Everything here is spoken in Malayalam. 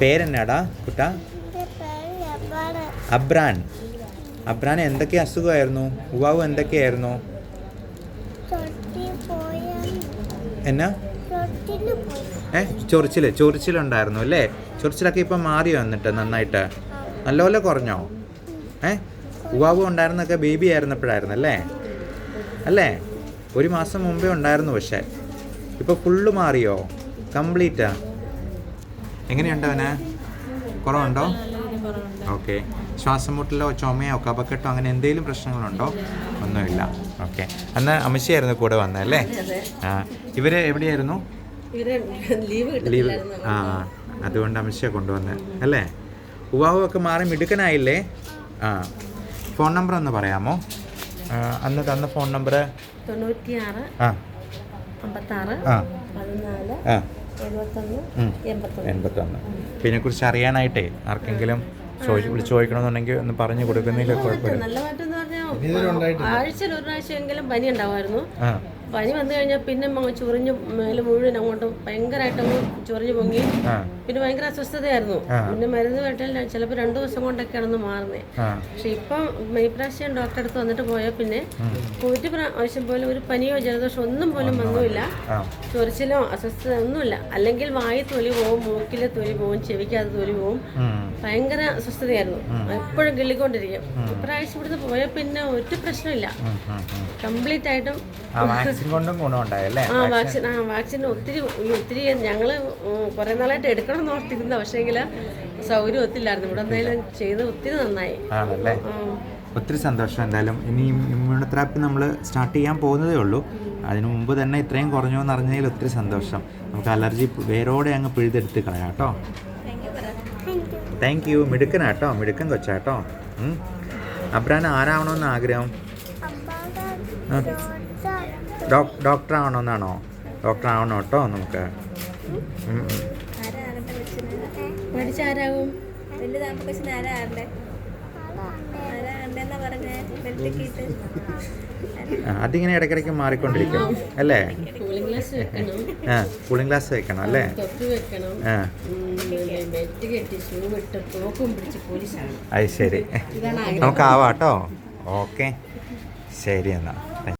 പേരെന്നാടാ കുട്ട? അബ്രാൻ. അബ്രാൻ എന്തൊക്കെ അസുഖമായിരുന്നു? ഉവാവ് എന്തൊക്കെയായിരുന്നു? എന്നാ? ഏ ചൊറിച്ചിൽ ചൊറിച്ചിലുണ്ടായിരുന്നു അല്ലേ? ചൊറിച്ചിലൊക്കെ ഇപ്പം മാറി വന്നിട്ട് നന്നായിട്ട്. നല്ലപോലെ കുറഞ്ഞോ? ഏ ഉവാവ് ഉണ്ടായിരുന്നൊക്കെ ബേബി ആയിരുന്നപ്പോഴായിരുന്നു അല്ലേ? അല്ലേ? ഒരു മാസം മുമ്പേ ഉണ്ടായിരുന്നു പക്ഷേ. ഇപ്പോൾ ഫുള്ള് മാറിയോ? കംപ്ലീറ്റാ? എങ്ങനെയുണ്ട് അവന്? കുറവുണ്ടോ? ഓക്കെ. ശ്വാസം മുട്ടലോ ചുമയോ കപക്കെട്ടോ അങ്ങനെ എന്തെങ്കിലും പ്രശ്നങ്ങളുണ്ടോ? ഒന്നുമില്ല. ഓക്കെ. അന്ന് അമ്മച്ചിയായിരുന്നു കൂടെ വന്നല്ലേ ആ. ഇവർ എവിടെയായിരുന്നു? ലീവ് ആ അതുകൊണ്ട് അമ്മച്ചിയെ കൊണ്ടുവന്ന് അല്ലേ? ഉവാവൊക്കെ മാറി മിടുക്കനായില്ലേ? ആ. ഫോൺ നമ്പർ ഒന്ന് പറയാമോ? അന്ന് തന്ന ഫോൺ നമ്പർ തൊണ്ണൂറ്റിയാറ് ആ. അമ്പത്താറ് ആ. പതിനാല് ആ. എൺപത്തൊന്ന്. എൺപത്തൊന്ന്. പിന്നെ കുറിച്ച് അറിയാനായിട്ടേ ആർക്കെങ്കിലും ചോദിച്ച് വിളിച്ചു ചോദിക്കണമെന്നുണ്ടെങ്കിൽ ഒന്ന് പറഞ്ഞു കൊടുക്കുന്നതിൽ കുഴപ്പമില്ല നല്ല മാറ്റം എന്ന് പറഞ്ഞാൽ ആഴ്ചയിൽ ഒരു പ്രാവശ്യമെങ്കിലും പനി ഉണ്ടാവുമായിരുന്നു ആ. പനി വന്നു കഴിഞ്ഞാൽ പിന്നെ ചൊറിഞ്ഞ് മേലെ മുഴുവൻ അങ്ങോട്ട് ഭയങ്കരമായിട്ട് അങ്ങ് ചൊറിഞ്ഞ് പൊങ്ങി. പിന്നെ ഭയങ്കര അസ്വസ്ഥതയായിരുന്നു. പിന്നെ മരുന്ന് കേട്ടാൽ ചിലപ്പോൾ രണ്ടു ദിവസം കൊണ്ടൊക്കെയാണെന്ന് മാറുന്നത് പക്ഷെ ഇപ്പം ഇപ്രാവശ്യം പ്രാവശ്യം ഡോക്ടറെ അടുത്ത് വന്നിട്ട് പോയാൽ പിന്നെ ഒരു പ്രാവശ്യം പോലെ ഒരു പനിയോ ജലദോഷം ഒന്നും പോലും വന്നുമില്ല ചൊറിച്ചിലോ അസ്വസ്ഥത ഒന്നുമില്ല. അല്ലെങ്കിൽ വായി തൊലി പോവും മൂക്കിലെ തൊലി പോവും ചെവിക്കാതെ തൊലി പോവും. ഭയങ്കര അസ്വസ്ഥതയായിരുന്നു. എപ്പോഴും കിള്ളിക്കൊണ്ടിരിക്കും. ഇപ്രാവശ്യം ഇവിടുന്ന് പോയാൽ പിന്നെ ഒരു പ്രശ്നമില്ല. കംപ്ലീറ്റ് ആയിട്ടും വാക്സിൻ കൊണ്ടും ഗുണമുണ്ടായല്ലേ ആ വാക്സിൻ ആ വാക്സിൻ ഒത്തിരി ഒത്തിരി ഞങ്ങൾ കുറേ നാളായിട്ട് എടുക്കണം എന്ന് ഓർത്തിരുന്ന പക്ഷേങ്കിൽ സൗകര്യം ഒത്തില്ലായിരുന്നു. ഇവിടെ എന്തായാലും ചെയ്ത് ഒത്തിരി നന്നായി. ആണല്ലേ. ഒത്തിരി സന്തോഷം എന്തായാലും. ഇനി ഇമ്മ്യൂണോതെറാപ്പി നമ്മൾ സ്റ്റാർട്ട് ചെയ്യാൻ പോകുന്നതേ ഉള്ളൂ. അതിനു മുമ്പ് തന്നെ ഇത്രയും കുറഞ്ഞു എന്ന് അറിഞ്ഞതിൽ ഒത്തിരി സന്തോഷം. നമുക്ക് അലർജി വേരോടെ അങ്ങ് പിഴുതെടുത്ത് കളയാം കേട്ടോ. താങ്ക് യു മിടുക്കനാട്ടോ മിടുക്കൻ കൊച്ചാട്ടോ ഉം. അബ്രാൻ ആരാവണമെന്ന് ആഗ്രഹം? ആ. ഡോക് ഡോക്ടർ ആവണമെന്നാണോ ഡോക്ടർ ആവണം കേട്ടോ നമുക്ക് അതിങ്ങനെ ഇടയ്ക്കിടയ്ക്ക് മാറിക്കൊണ്ടിരിക്കും അല്ലേ? കൂളിംഗ് ഗ്ലാസ് വെക്കണം. ആ കൂളിംഗ് ഗ്ലാസ് വെക്കണം അല്ലേ? അത് ശരി. ഇതാണ് നമുക്ക് ആവാട്ടോ ഓക്കെ. ശരി എന്നാൽ